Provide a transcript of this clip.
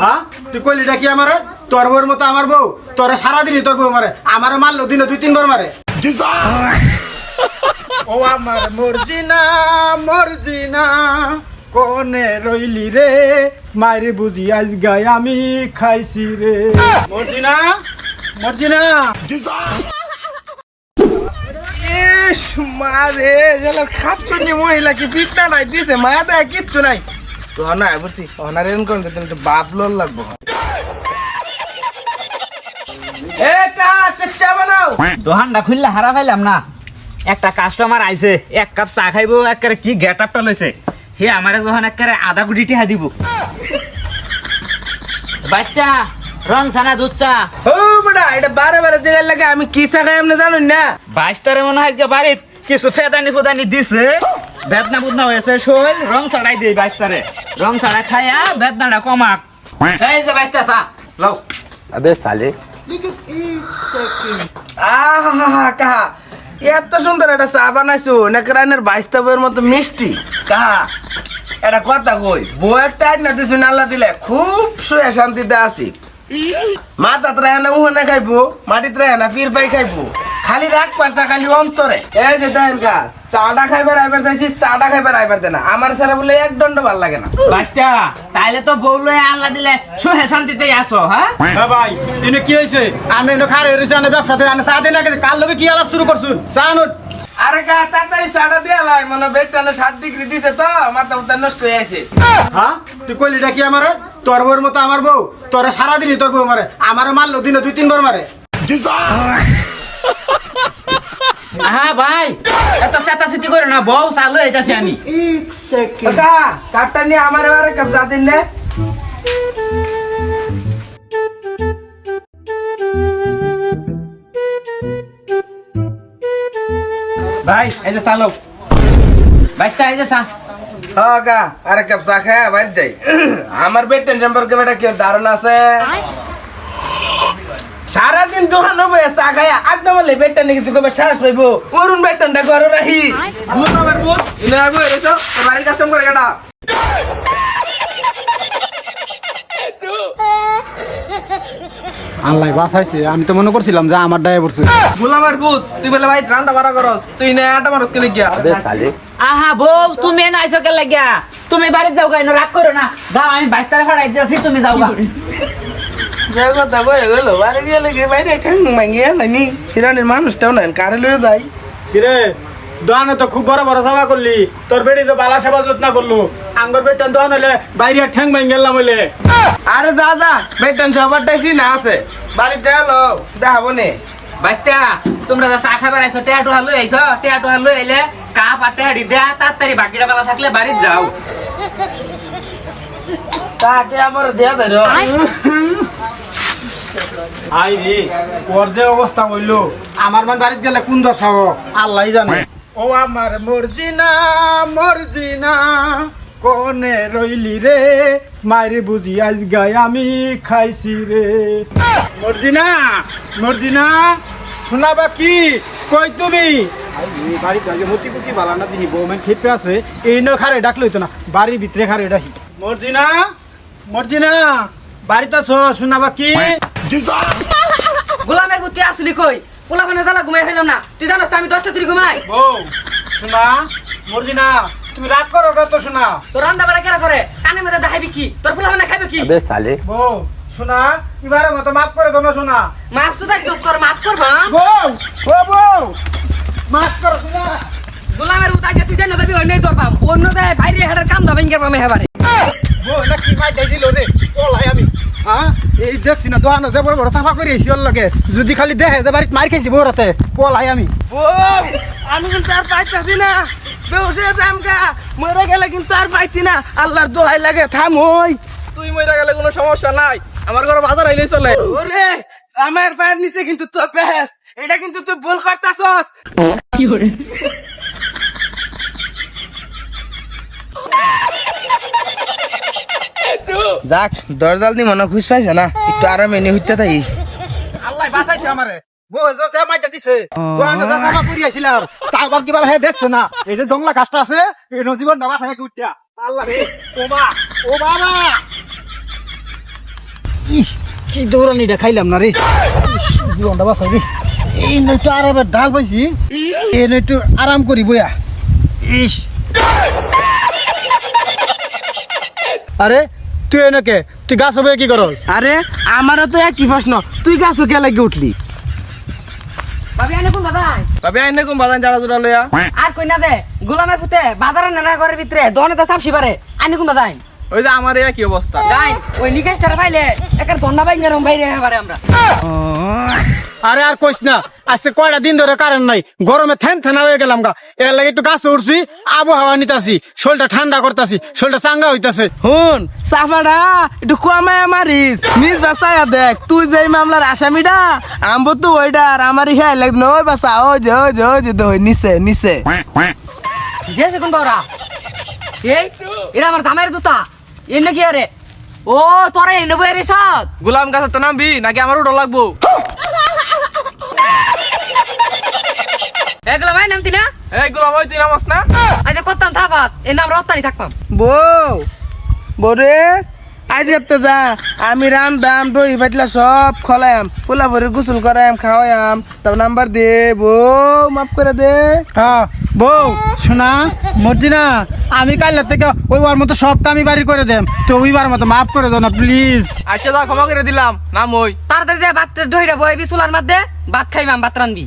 হ্যাঁ? তুই কইলি কি আমারে? তোর বউর মতো আমার বউ? তোরে সারাদিনই তোর বউ মারে। আমারে মারলো, দিনে দুই, তিনবার মারে। ও আমার মর্জিনা মর্জিনা, কোনে রইলি রে? মায়ের বুঝি আজ গায় আমি খাইছি রে। মর্জিনা মর্জিনা। ইস, মারে জেলার খাচ্ছনি মহিলা কি পিঠটা নাই, দিছে মা দেয় কিচ্ছু নাই। তো না বুঝছি অনার এরকম করেন তো একটু বাপ লোল লাগবো। দোকানটা খুললে হারা পাইলাম না। একটা কাস্টমার আইছে এক কাপ চা খাইবো একেবারে কি গেট আপটা লইছে হে আমারে যখন একেবারে আধা কোটি টিহা দিব। বাইশটা রং সানা দুধ চা। ও বড়া এটা বারে বারে জায়গায় লাগে আমি কি চা খাই আপনি জানেন না? বাইশটারে মনে হয় বাড়ির কিছু ফেদানি ফুদানি দিছে। বেদনা বুদনা হয়েছে শৈল রং ছাড়াই দিই বাইস্তারে রং ছাড়া খাইয়া বেদনাটা কমাক। এই যে বাইস্তা চা লও। আবে সালে আহা কাহা। এত সুন্দর একটা চা বানাইছো নেকরানের বাইস্তা বইয়ের মতো মিষ্টি? কাহা এটা কথা কই বউ একটা আট না দিছুন আল্লাহ দিলে? খুব সুয়ে শান্তিতে আছি। মা ত্রায় না উহনে খাইবো মাটি ত্রায় না ফির পাই খাইবো। খালি রাখ পারছা খালি অন্তরে। এই যে দেন গাছ চাটা খাইবার আইবার চাইছি চাটা খাইবার আইবার দে না। আমার সারা বলে এক দণ্ড ভালো লাগে না। বাইশটা তাইলে তো বউ লয়ে আল্লাহ দিলে সুহে শান্তিতে আসো হ্যাঁ? হ্যাঁ ভাই এনে কি হয়েছে আমি এনে খারে রয়েছে আনে ব্যবসাতে আনে চা দিন আগে কার লগে কি আলাপ শুরু করছুন? চা আনুন। আরে গা তাড়াতাড়ি চাটা দিয়ে লাই মনে বেটটানে ষাট ডিগ্রি দিছে তো মাথা উত্তর নষ্ট হয়ে আছে হ্যাঁ? তুই কইলি কি আমারে? তোর বউর মতো আমার বউ। তোরে সারাদিনই তোর বউ মারে। আমারে মারলো দিনে দুই তিনবার মারে। হ্যাঁ ভাই এত চেতাচেতি করে না বউ চালু হইতাছি আমি। কাকা কাপটা নিয়ে আমার এবারে চা দিন নে ভাই এই যে চালো বাইশটা এই যে চা। হ্যাঁ কা আরে কাপ চা খায় বাইরে যাই। আমার বেটেন সম্পর্কে বেটা কি ধারণা আছে? সারা দিন বয়ে চা খায় আট নামালে বেটটা নাকি তুই কবে শ্বাস পাইবো। অরুণ বেটনটা করো রাহি ভূত আমার ভূত ইনা আবু এসো বাড়ির কাজ করে কেটা আল্লাহ বাঁচাইছে আমি তো মনে করছিলাম যে আমার ডায়ে পড়ছে। গুলামের ভূত তুই বলে ভাই রান্না বাড়া করস তুই না আটা মারস কেলে গিয়া? আহা বউ তুমি না আইসো কেলে গিয়া? তুমি বাড়ি যাও গাইনো রাগ করো না। যাও আমি বাইস্তারে ফড়াই দিয়েছি তুমি যাও যে কথা বয়ে গেল বাড়ি গেলে কি বাইরে ঠ্যাং ভাঙিয়ে নানি হিরানির মানুষটাও নাই কারে লয়ে যাই কিরে দোকানে তো খুব বড় বড় সেবা করলি। তোর বেড়ি যে বালা সেবা যত্ন করল আঙ্গর বেটান দোকান হলে বাইরে ঠ্যাং ভাঙ গেলাম হইলে। আরে যা যা বেটন সবারটাই না আছে। বাড়ি যালো দেখাবো নে। বাইশটা তোমরা যা চা খাবার আইছো টেয়া টুহা লই আইছো টেয়া টুহা লই আইলে কাপ আর টেহাড়ি দেয়া তাড়াতাড়ি বাকিটা বেলা থাকলে বাড়ি যাও। তাকে আমার দেয়া ধর। আই রে ওর যে অবস্থা হইল আমার মান বাড়িতে গেলে কোন দশা হোক আল্লাহ জানে। ও আমার মর্জিনা মর্জিনা কোনে রইলি রে মায়ের বুঝি আজ গায় আমি খাইছি রে। মর্জিনা মর্জিনা শোনাবা কি? কই তুমি? বাড়িতে আজ মতি পুতি বালানা দিহি বৌমেন খেপে আছে। এই ন খারে ডাকলে হইতো না বাড়ির ভিতরে খারে ডাকি। মর্জিনা মর্জিনা বাড়িতে আছো শোনাবা কি? গোলামের গুতি আসলি কই? পোলা মানে জালা ঘুমাই হইলাম না। তুই জানো আমি দশটা তুই ঘুমাই? বউ শোনা মর্জি না তুমি রাগ করো না তো শোনা। তোর রান্দা বেড়া কেরা করে? কানে মধ্যে দেখাবি কি? তোর পোলা মানে খাইবে কি? সালে। বউ শোনা এবার মত মাফ করে তোমরা শোনা। মাফ শুধু দোষ তোর মাফ করবা? বউ ও বউ মাফ করো শোনা। গোলামের উতাকে তুই জানো ওই নেই তোর পাম অন্য দেয় বাইরে হেডার কাম দাবেন কে পামে হেবারে বউ না কি মাই দেই দিল রে? ওলাই আমি হ্যাঁ? এই দেখছি না দোকানো যে বড় বড় সাফা করে এসিওর লগে। যদি খালি দেখে যে বাড়িতে মার খাইছি বউ রাতে পলাই আমি। ও আমি কিন্তু আর পাইতাছি না। বেউসে যাম কা মরে গেলে কিন্তু আর পাইতি না। আল্লাহর দোহাই লাগে থাম ওই তুই মরে গেলে কোনো সমস্যা নাই। আমার ঘরে বাজার আইলেই চলে। ওরে আমার পায়ের নিচে কিন্তু তো পেস এটা কিন্তু তুই ভুল করতাছস যাক দরজাল দি মনে খুশ পাইছে না একটু আরামে নি হইতে তাই আল্লাহ বাঁচাইছে আমারে। দেখছে না? এই যে জংলা গাছটা আছে জীবন না বাঁচাই উঠিয়া আল্লাহ রে ও বাবা। কি দৌড়ানিটা খাইলাম না রে। জীবনটা বাঁচাই রে। এই নইটু আরামের ডাল পাইছি। এই নইটু আরাম করি বইয়া। ইস। আরে তুই এনেকে তুই গাছ হবে কি করস? আরে আমারও তো একই প্রশ্ন। তুই গাছ কে লাগে উঠলি? ভাবি কোন আইনে কোন জাড়া জোড়া আর কই না দে গোলামের পুতে বাজারে নেনা ঘরের ভিতরে দহনে তো সাপসি পারে আইনে কোন বাদাই ওই যে আমার একই অবস্থা। যাই ওই নিকেশটারে পাইলে একার দন্ডা বাইঙ্গা রং বাইরে এবারে আমরা। আরে আর কইস না আজকে কয়টা দিন ধরে কারেন্ট নাই গরমে থ্যান থানা হয়ে গেলাম গা। এর লাগে একটু গাছে উঠছি আবহাওয়া নিতাছি শরীরটা ঠান্ডা করতাছি শরীরটা চাঙ্গা হইতাছে। হুন সাফাডা একটু কমায় মারিস। নিজ বাসায়া দেখ তুই যেই মামলার আসামিডা আম্বো তো ওইটা আর আমার ইহা লাগবে ওই বাসা ওই যে ওই যে ওই যে তো নিচে নিচে। দেখে কোন বাউরা এই এরা আমার জামাইয়ের জুতা। এর নাকি আরে? ও তোরা এনে বই রে সব গোলাম গাছে তো নামবি নাকি আমার উঠো লাগবো? এগুলো ভাই নামতি না? এই গোলাম ওই তুই নামস না? আচ্ছা করতাম থাপাস এর নাম রত্তানি থাকতাম বউ বরে আজ তো যা আমি রাম দাম দই বাজলা সব খলায়াম পোলা ভরে গোসল করায়াম খাওয়ায়াম তারপর নাম্বার দে বউ মাফ করে দে। হ্যাঁ বউ শোনা মর্জিনা আমি কাইলা থেকে ওই ওর মতো সব কামি বাড়ি করে দেম। তো ওইবার মতো মাফ করে দাও না প্লিজ আচ্ছা দা ক্ষমা করে দিলাম। নাম ওই। তাড়াতাড়ি যে ভাত দইটা বই বিশুলার মধ্যে। ভাত খাইবাম ভাত রানবি।